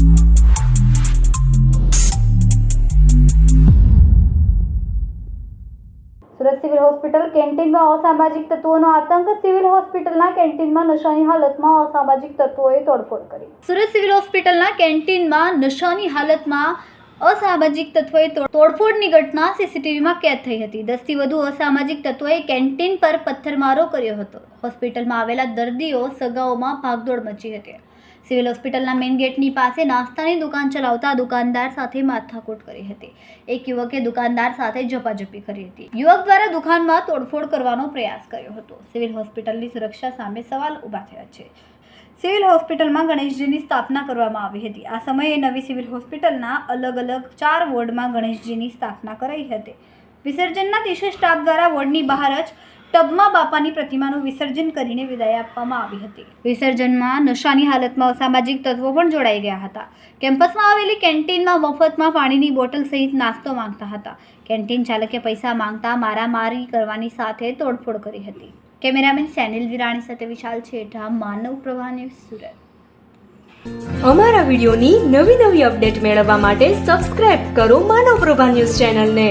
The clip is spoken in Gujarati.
સુરત સિવિલ હોસ્પિટલ કેન્ટીનમાં અસામાજિક તત્વોનો આતંક. સિવિલ હોસ્પિટલના કેન્ટીનમાં નશાની હાલતમાં અસામાજિક તત્વોએ તોડફોડ કરી. સુરત સિવિલ હોસ્પિટલના કેન્ટીનમાં નશાની હાલતમાં અસામાજિક તત્વોએ તોડફોડની ઘટના સીસીટીવીમાં કેદ થઈ હતી. દસથી વધુ અસામાજિક તત્વોએ કેન્ટીન પર પથ્થરમારો કર્યો હતો. હોસ્પિટલમાં આવેલા દર્દીઓ સગાઓમાં ભાગદોડ મચી હતી. સિવિલ હોસ્પિટલના મેઇન ગેટની પાસે નાસ્તાની દુકાન ચલાવતા દુકાનદાર સાથે માથાકૂટ કરી હતી. એક યુવકે દુકાનદાર સાથે ઝપાઝપી કરી હતી. યુવક દ્વારા દુકાનમાં તોડફોડ કરવાનો પ્રયાસ કર્યો હતો. સિવિલ હોસ્પિટલની સુરક્ષા સામે સવાલ ઊભા થયા છે. સિવિલ હોસ્પિટલમાં ગણેશજીની સ્થાપના કરવામાં આવી હતી. આ સમયે નવી સિવિલ હોસ્પિટલના અલગ અલગ ચાર વોર્ડમાં ગણેશજીની સ્થાપના કરાઈ હતી. વિસર્જનના દિવસે સ્ટાફ દ્વારા વોર્ડની બહાર જ ટબમાં બાપાની પ્રતિમાનું વિસર્જન કરીને વિદાય આપવામાં આવી હતી. વિસર્જનમાં નશાની હાલતમાં અસામાજિક તત્વો પણ જોડાઈ ગયા હતા. કેમ્પસમાં આવેલી કેન્ટીનમાં મફતમાં પાણીની બોટલ સહિત નાસ્તો માંગતા હતા. કેન્ટીન ચાલકે પૈસા માંગતા મારામારી કરવાની સાથે તોડફોડ કરી હતી. કેમેરામેન સેનિલ વિરાણી સાથે વિશાલ છેઠા માનવ પ્રવાહને ન્યૂઝ સુરત. અમારા વિડીયોની નવી નવી અપડેટ મેળવવા માટે સબસ્ક્રાઇબ કરો માનવ પ્રભા ન્યૂઝ ચેનલને.